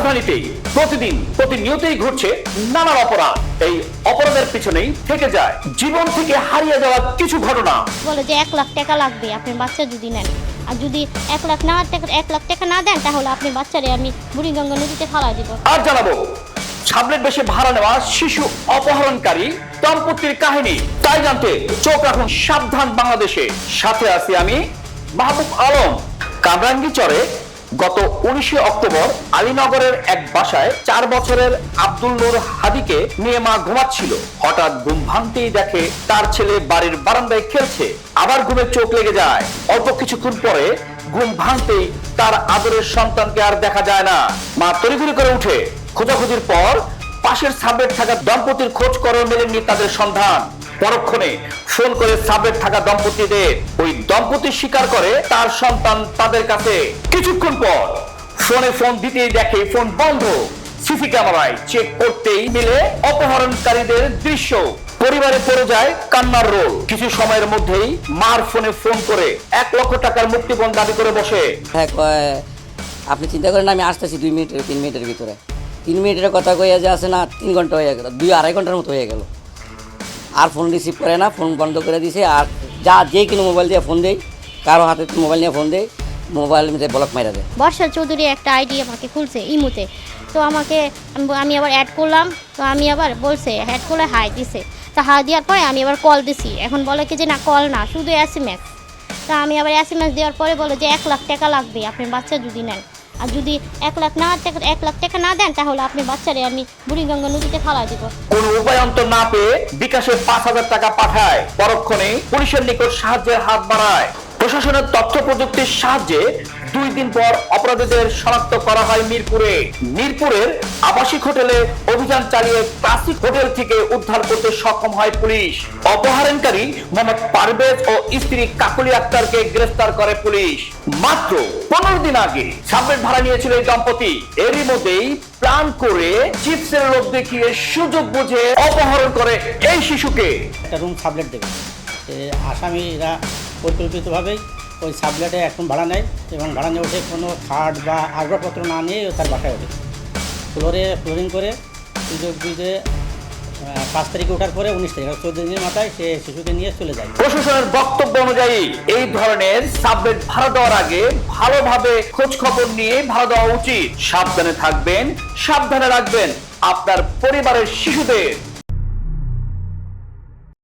রাজধানীতেই প্রতিদিন প্রতিনিয়তই ঘটছে নানান অপরাধ। এই অপরাধের পিছনেই থেকে যায় জীবন থেকে হারিয়ে যাওয়া কিছু ঘটনা। বলে যে এক লাখ টাকা লাগবে আপনার বাচ্চা যদি নেন। আর যদি এক লাখ না টাকা এক লাখ টাকা না দেন তাহলে আপনি বাচ্চারে আমি বুড়িগঙ্গা নদীতে ফালা দিব। আর জানাব সাবলেট বেশি ভাড়া নেওয়া শিশু অপহরণকারী দম্পতির কাহিনী। তাই জানতে চোখ রাখুন সাবধান বাংলাদেশে। সাথে আছি আমি মাহবুব আলম কামরাঙ্গি চরে গত উনিশে অক্টোবর আলীনগরের এক বাসায় চার বছরের আব্দুল নূর হাদিকে নিয়ে মা ঘুমাচ্ছিল। হঠাৎ ঘুম ভাঙতেই দেখে তার ছেলে বাড়ির বারান্দায় খেলছে। আবার ঘুমে চোখ লেগে যায়। অল্প কিছুক্ষণ পরে ঘুম ভাঙতেই তার আদরের সন্তানকে আর দেখা যায় না। মা তড়িঘড়ি করে উঠে। খোঁজাখুঁজির পর পাশের সাবলেট থাকা দম্পতির খোঁজ করে মেলেননি তাদের সন্ধান। পরক্ষণে ফোন করে সাবলেট থাকা দম্পতিদের। ওই দম্পতি স্বীকার করে তার সন্তান তাদের কাছে। কিছুক্ষণ পর ফোনে ফোন দিতেই দেখে ফোন বন্ধ। সিসি ক্যামেরায় চেক করতেই মিলে অপহরণকারীদের দৃশ্য। পরিবারে পড়ে যায় কান্নার রোল। কিছু সময়ের মধ্যেই মার ফোনে ফোন করে এক লক্ষ টাকার মুক্তিপণ দাবি করে বসে। হ্যাঁ আপনি চিন্তা করেন আমি আসতেছি দুই মিনিটের, তিন মিনিটের ভিতরে। তিন মিনিটের কথা কইয়া যে আসে না, তিন ঘণ্টা হয়ে গেল, দুই আড়াই ঘণ্টার মতো হয়ে গেল। আর ফোন রিসিভ করে না ফোন বন্ধ করে দিছে। আর যা যে কিনো মোবাইল দিয়ে ফোন দেয়, কারও হাতে মোবাইল নিয়ে ফোন দেয় মোবাইল ব্লক মারা দেয়। বর্ষা চৌধুরী একটা আইডি আমাকে খুলছে ইমুতে। তো আমাকে আমি- আবার অ্যাড করলাম, তো আমি আবার বলছে অ্যাড করলে হাই দিছে। তা হাই দেওয়ার পরে আমি আবার কল দিছি। এখন বলে কি যে না কল না, শুধু এস এম এস তা আমি আবার এস এম এস দেওয়ার পরে বলে যে এক লাখ টাকা লাগবে, আপনার বাচ্চা যদি নেন আর যদি এক লাখ না এক লাখ টাকা না দেন, তাহলে আপনি বাচ্চারে আমি বুড়িগঙ্গা নদীতে ফালা দিব। কোন উপায় অন্তর না পেয়ে বিকাশে পাঁচ হাজার টাকা পাঠায়। পরক্ষণে পুলিশের নিকট সাহায্যের হাত বাড়ায়। প্রশাসনের তথ্য প্রযুক্তির সাহায্যে দুই দিন পর অপরাধীদের শনাক্ত করা হয় মিরপুরে। মিরপুরের আবাসিক হোটেলে অভিযান চালিয়ে ক্লাসিক হোটেল থেকে উদ্ধার করতে সক্ষম হয় পুলিশ। অপহরণকারী মোহাম্মদ পারভেজ ও স্ত্রী কাকুলি আক্তারকে গ্রেফতার করে পুলিশ। মাত্র পনেরো দিন আগে সাবলেট ভাড়া নিয়েছিল এই দম্পতি। এরই মধ্যেই প্ল্যান করে চিপসের লোভ দেখিয়ে সুযোগ বুঝে অপহরণ করে এই শিশুকে। একটা রুম সাবলেট দেবে। আসামিরা পরিকল্পিতভাবেই ওই সাবলেটে এখন ভাড়া নেয় এবং ভাড়া নিয়ে ওঠে কোনো খাট বা আসবাবপত্র না নিয়ে তার বাসায় ওঠে। ফ্লোরে ফ্লোরিং করে সুযোগ বুঝে পাঁচ তারিখে ওঠার পরে উনিশ তারিখ, চোদ্দ দিনের মাথায় সে শিশুকে নিয়ে চলে যায়। প্রশাসনের বক্তব্য অনুযায়ী এই ধরনের সাবলেট ভাড়া দেওয়ার আগে ভালোভাবে খোঁজ খবর নিয়ে ভাড়া দেওয়া উচিত। সাবধানে থাকবেন, সাবধানে রাখবেন আপনার পরিবারের শিশুদের।